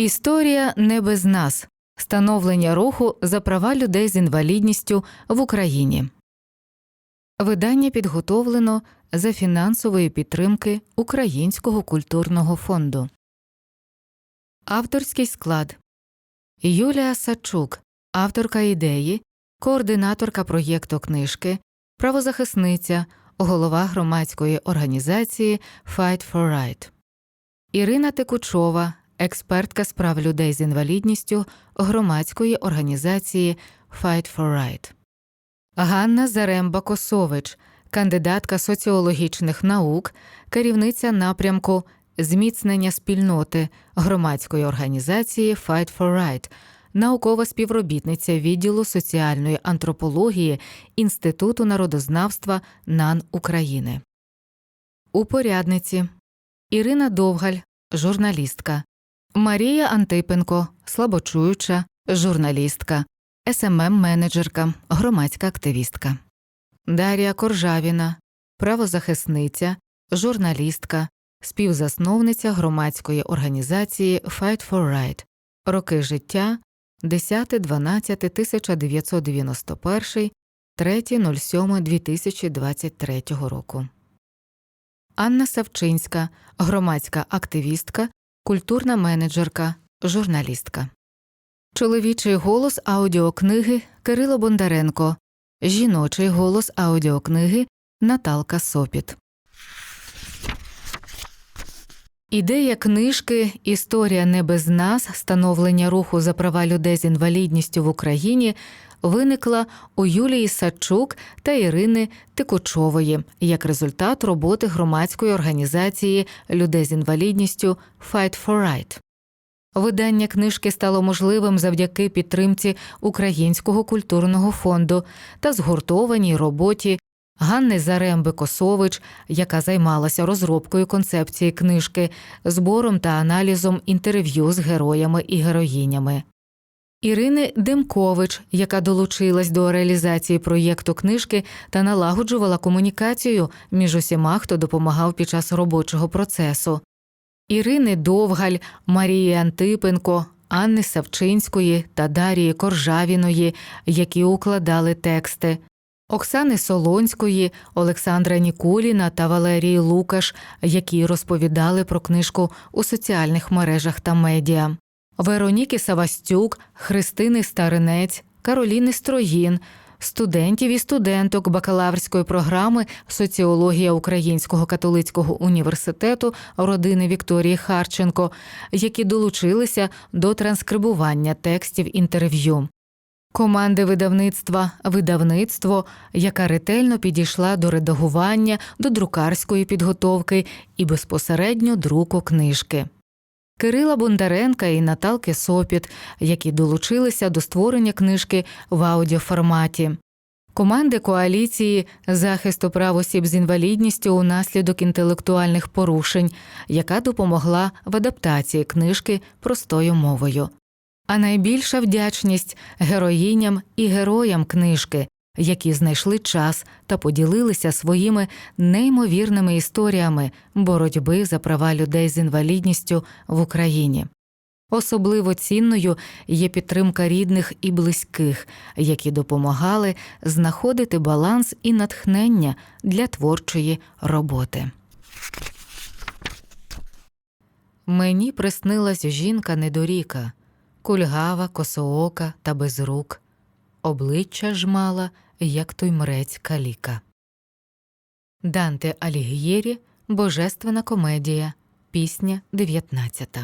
Історія не без нас. Становлення руху за права людей з інвалідністю в Україні. Видання підготовлено за фінансової підтримки Українського культурного фонду. Авторський склад Юлія Сачук, авторка ідеї, координаторка проєкту книжки, правозахисниця, голова громадської організації Fight for Right. Ірина Текучова, експертка з прав людей з інвалідністю громадської організації Fight for Right. Ганна Заремба Косович, кандидатка соціологічних наук, керівниця напрямку зміцнення спільноти громадської організації Fight for Right, наукова співробітниця відділу соціальної антропології Інституту народознавства НАН України. Упорядниці Ірина Довгаль, журналістка, Марія Антипенко, слабочуюча, журналістка, СММ-менеджерка, громадська активістка, Дар'я Коржавіна, правозахисниця, журналістка, співзасновниця громадської організації Fight for Right, роки життя 10-12-1991, 3.07.2023 року. Анна Савчинська, громадська активістка, культурна менеджерка, журналістка. Чоловічий голос аудіокниги Кирило Бондаренко, жіночий голос аудіокниги Наталка Сопіт. Ідея книжки Історія не без нас становлення руху за права людей з інвалідністю в Україні виникла у Юлії Сачук та Ірини Тикучової як результат роботи громадської організації людей з інвалідністю Fight for Right. Видання книжки стало можливим завдяки підтримці Українського культурного фонду та згуртованій роботі Ганни Заремби Косович, яка займалася розробкою концепції книжки, збором та аналізом інтерв'ю з героями і героїнями. Ірини Демкович, яка долучилась до реалізації проєкту книжки та налагоджувала комунікацію між усіма, хто допомагав під час робочого процесу. Ірини Довгаль, Марії Антипенко, Анни Савчинської та Дарії Коржавіної, які укладали тексти, Оксани Солонської, Олександра Нікуліна та Валерії Лукаш, які розповідали про книжку у соціальних мережах та медіа, Вероніки Савастюк, Христини Старинець, Кароліни Строїн, студентів і студенток бакалаврської програми Соціологія Українського католицького університету родини Вікторії Харченко, які долучилися до транскрибування текстів інтерв'ю. Команди видавництва Видавництво, яка ретельно підійшла до редагування, до друкарської підготовки і безпосередньо друку книжки. Кирила Бондаренка і Наталки Сопіт, які долучилися до створення книжки в аудіоформаті. Команди коаліції захисту прав осіб з інвалідністю унаслідок інтелектуальних порушень, яка допомогла в адаптації книжки простою мовою. А найбільша вдячність героїням і героям книжки, які знайшли час та поділилися своїми неймовірними історіями боротьби за права людей з інвалідністю в Україні. Особливо цінною є підтримка рідних і близьких, які допомагали знаходити баланс і натхнення для творчої роботи. Мені приснилась жінка недоріка, кульгава, косоока та без рук, обличчя ж мала, як той мрець каліка. Данте Аліг'єрі Божественна комедія, пісня 19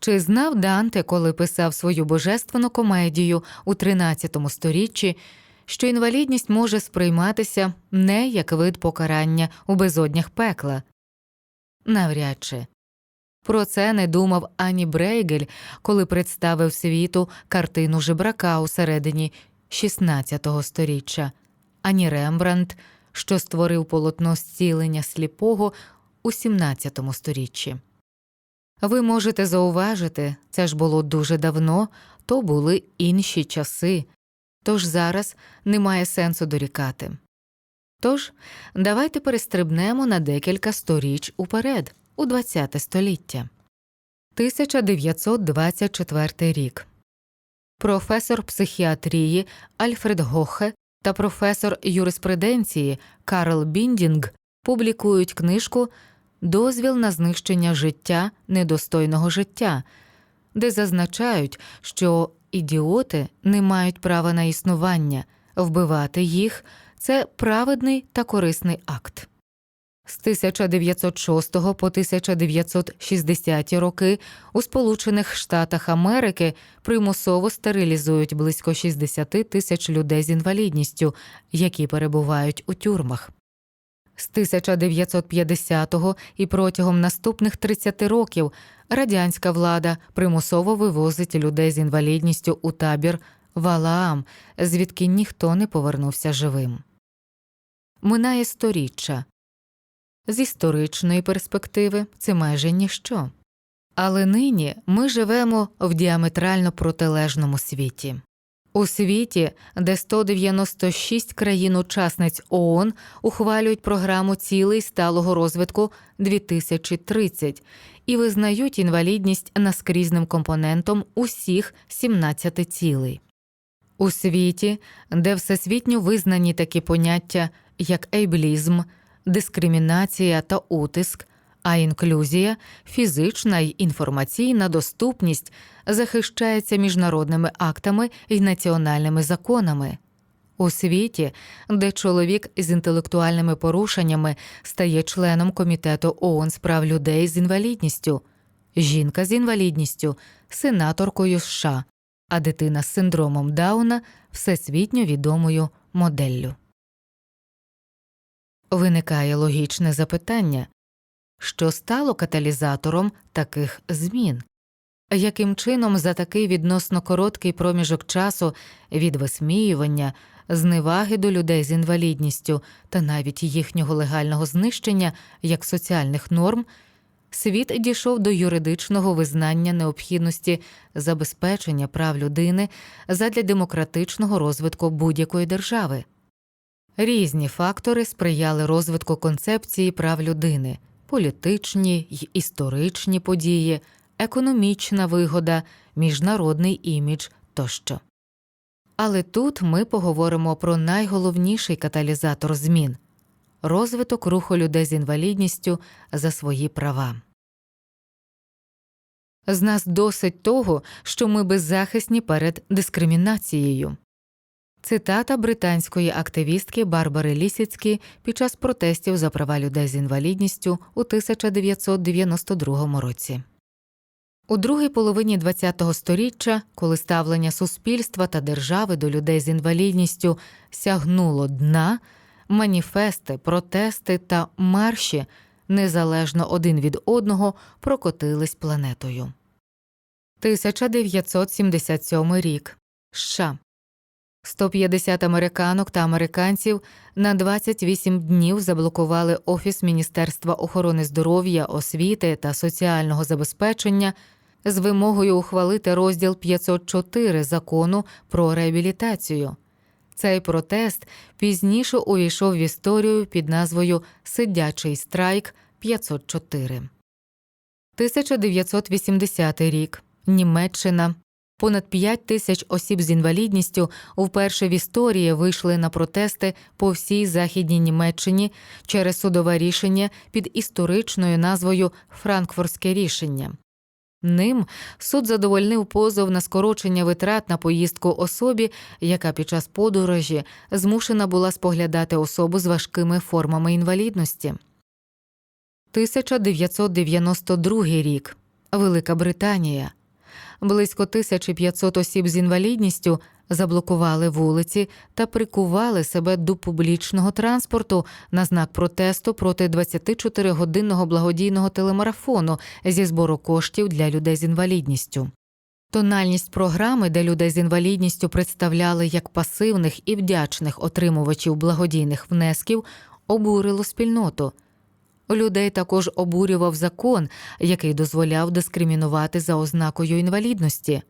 Чи знав Данте, коли писав свою божественну комедію у 13 сторіччі, що інвалідність може сприйматися не як вид покарання у безоднях пекла? Навряд чи. Про це не думав ані Брейгель, коли представив світу картину жебрака у середині XVI сторіччя, ані Рембрандт, що створив полотно зцілення сліпого у XVII сторіччі. Ви можете зауважити, це ж було дуже давно, то були інші часи, тож зараз немає сенсу дорікати. Тож, давайте перестрибнемо на декілька сторіч уперед, у ХХ століття. 1924 рік. Професор психіатрії Альфред Гохе та професор юриспруденції Карл Біндінг публікують книжку Дозвіл на знищення життя недостойного життя, де зазначають, що ідіоти не мають права на існування, вбивати їх це праведний та корисний акт. З 1906 по 1960 роки у Сполучених Штатах Америки примусово стерилізують близько 60 тисяч людей з інвалідністю, які перебувають у тюрмах. З 1950-го і протягом наступних 30 років радянська влада примусово вивозить людей з інвалідністю у табір Валаам, звідки ніхто не повернувся живим. Минає сторіччя. З історичної перспективи це майже ніщо. Але нині ми живемо в діаметрально протилежному світі. У світі, де 196 країн-учасниць ООН ухвалюють програму цілей сталого розвитку 2030 і визнають інвалідність наскрізним компонентом усіх 17 цілей. У світі, де всесвітньо визнані такі поняття, як ейблізм, дискримінація та утиск, а інклюзія, фізична й інформаційна доступність захищається міжнародними актами і національними законами. У світі, де чоловік з інтелектуальними порушеннями стає членом комітету ООН з прав людей з інвалідністю, жінка з інвалідністю сенаторкою США, а дитина з синдромом Дауна всесвітньо відомою моделлю. Виникає логічне запитання що стало каталізатором таких змін? Яким чином за такий відносно короткий проміжок часу від висміювання, зневаги до людей з інвалідністю та навіть їхнього легального знищення як соціальних норм, світ дійшов до юридичного визнання необхідності забезпечення прав людини задля демократичного розвитку будь-якої держави? Різні фактори сприяли розвитку концепції прав людини політичні й історичні події, економічна вигода, міжнародний імідж тощо. Але тут ми поговоримо про найголовніший каталізатор змін розвиток руху людей з інвалідністю за свої права. З нас досить того, що ми беззахисні перед дискримінацією. Цитата британської активістки Барбари Лісіцькі під час протестів за права людей з інвалідністю у 1992 році. У другій половині ХХ століття, коли ставлення суспільства та держави до людей з інвалідністю сягнуло дна, маніфести, протести та марші незалежно один від одного прокотились планетою. 1977 рік США 150 американок та американців на 28 днів заблокували Офіс Міністерства охорони здоров'я, освіти та соціального забезпечення з вимогою ухвалити розділ 504 закону про реабілітацію. Цей протест пізніше увійшов в історію під назвою Сидячий страйк 504. 1980 рік Німеччина Понад 5 тисяч осіб з інвалідністю вперше в історії вийшли на протести по всій західній Німеччині через судове рішення під історичною назвою Франкфуртське рішення. Ним суд задовольнив позов на скорочення витрат на поїздку особі, яка під час подорожі змушена була споглядати особу з важкими формами інвалідності. 1992 рік Велика Британія близько 1500 осіб з інвалідністю заблокували вулиці та прикували себе до публічного транспорту на знак протесту проти 24-годинного благодійного телемарафону зі збору коштів для людей з інвалідністю. Тональність програми, де людей з інвалідністю представляли як пасивних і вдячних отримувачів благодійних внесків, обурило спільноту. Людей також обурював закон, який дозволяв дискримінувати за ознакою інвалідності.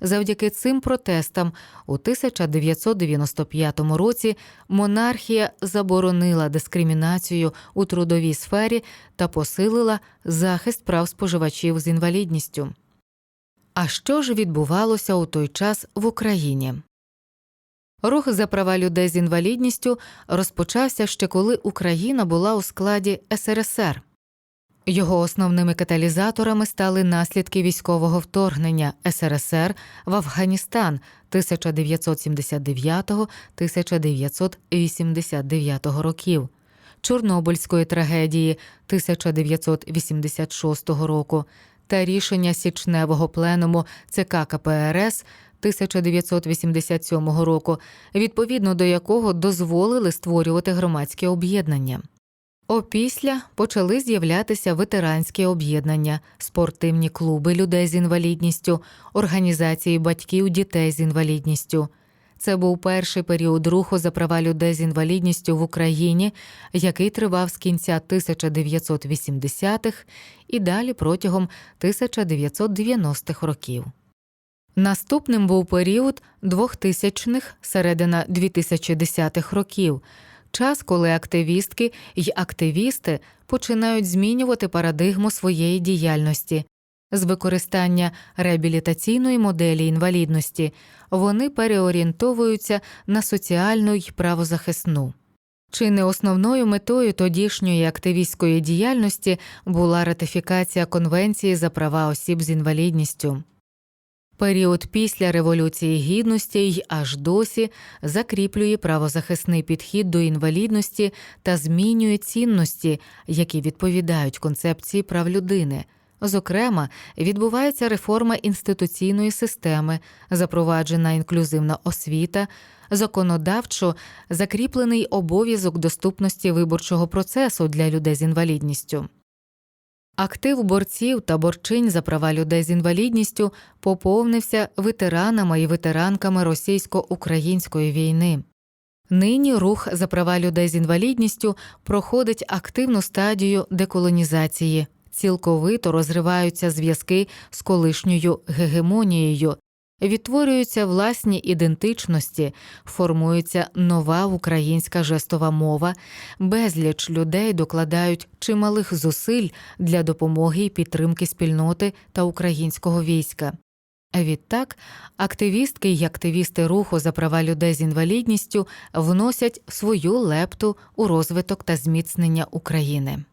Завдяки цим протестам у 1995 році монархія заборонила дискримінацію у трудовій сфері та посилила захист прав споживачів з інвалідністю. А що ж відбувалося у той час в Україні? Рух за права людей з інвалідністю розпочався ще коли Україна була у складі СРСР. Його основними каталізаторами стали наслідки військового вторгнення СРСР в Афганістан 1979-1989 років, Чорнобильської трагедії 1986 року та рішення січневого пленуму ЦК КПРС 1987 року, відповідно до якого дозволили створювати громадське об'єднання. Опісля почали з'являтися ветеранські об'єднання, спортивні клуби людей з інвалідністю, організації батьків дітей з інвалідністю. Це був перший період руху за права людей з інвалідністю в Україні, який тривав з кінця 1980-х і далі протягом 1990-х років. Наступним був період 2000-х, середина 2010-х років, час, коли активістки й активісти починають змінювати парадигму своєї діяльності. З використання реабілітаційної моделі інвалідності вони переорієнтовуються на соціальну й правозахисну. Чи не основною метою тодішньої активістської діяльності була ратифікація Конвенції за права осіб з інвалідністю? Період після Революції Гідності й аж досі закріплює правозахисний підхід до інвалідності та змінює цінності, які відповідають концепції прав людини. Зокрема, відбувається реформа інституційної системи, запроваджена інклюзивна освіта, законодавчо закріплений обов'язок доступності виборчого процесу для людей з інвалідністю. Актив борців та борчинь за права людей з інвалідністю поповнився ветеранами і ветеранками російсько-української війни. Нині рух за права людей з інвалідністю проходить активну стадію деколонізації, цілковито розриваються зв'язки з колишньою гегемонією, відтворюються власні ідентичності, формується нова українська жестова мова, безліч людей докладають чималих зусиль для допомоги і підтримки спільноти та українського війська. Відтак, активістки й активісти руху за права людей з інвалідністю вносять свою лепту у розвиток та зміцнення України.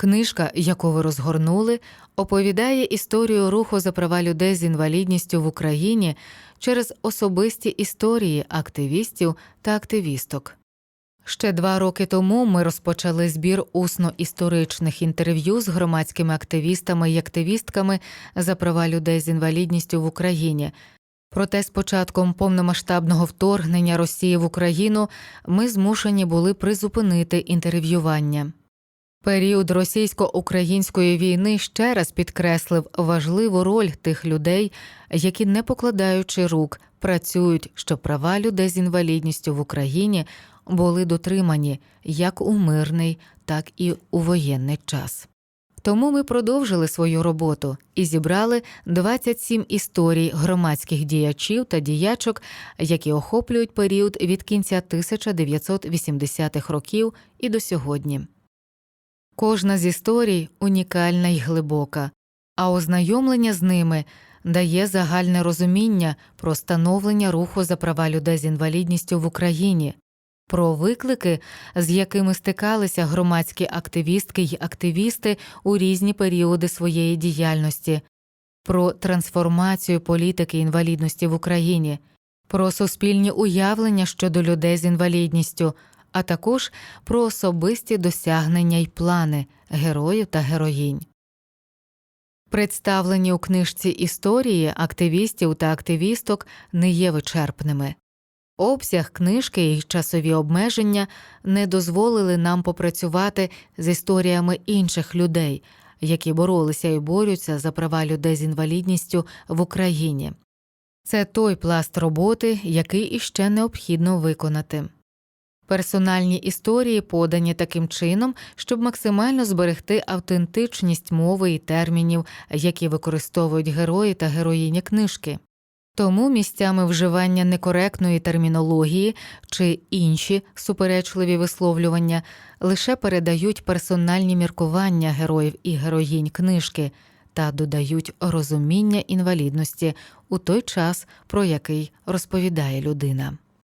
Книжка, яку ви розгорнули, оповідає історію руху за права людей з інвалідністю в Україні через особисті історії активістів та активісток. Ще два роки тому ми розпочали збір усно історичних інтерв'ю з громадськими активістами і активістками за права людей з інвалідністю в Україні. Проте з початком повномасштабного вторгнення Росії в Україну ми змушені були призупинити інтерв'ювання. Період російсько-української війни ще раз підкреслив важливу роль тих людей, які, не покладаючи рук, працюють, щоб права людей з інвалідністю в Україні були дотримані як у мирний, так і у воєнний час. Тому ми продовжили свою роботу і зібрали 27 історій громадських діячів та діячок, які охоплюють період від кінця 1980-х років і до сьогодні. Кожна з історій унікальна й глибока, а ознайомлення з ними дає загальне розуміння про становлення руху за права людей з інвалідністю в Україні, про виклики, з якими стикалися громадські активістки й активісти у різні періоди своєї діяльності, про трансформацію політики інвалідності в Україні, про суспільні уявлення щодо людей з інвалідністю а також про особисті досягнення й плани героїв та героїнь. Представлені у книжці історії активістів та активісток не є вичерпними. Обсяг книжки й часові обмеження не дозволили нам попрацювати з історіями інших людей, які боролися і борються за права людей з інвалідністю в Україні. Це той пласт роботи, який іще необхідно виконати. Персональні історії подані таким чином, щоб максимально зберегти автентичність мови і термінів, які використовують герої та героїні книжки. Тому місцями вживання некоректної термінології чи інші суперечливі висловлювання лише передають персональні міркування героїв і героїнь книжки та додають розуміння інвалідності у той час, про який розповідає людина.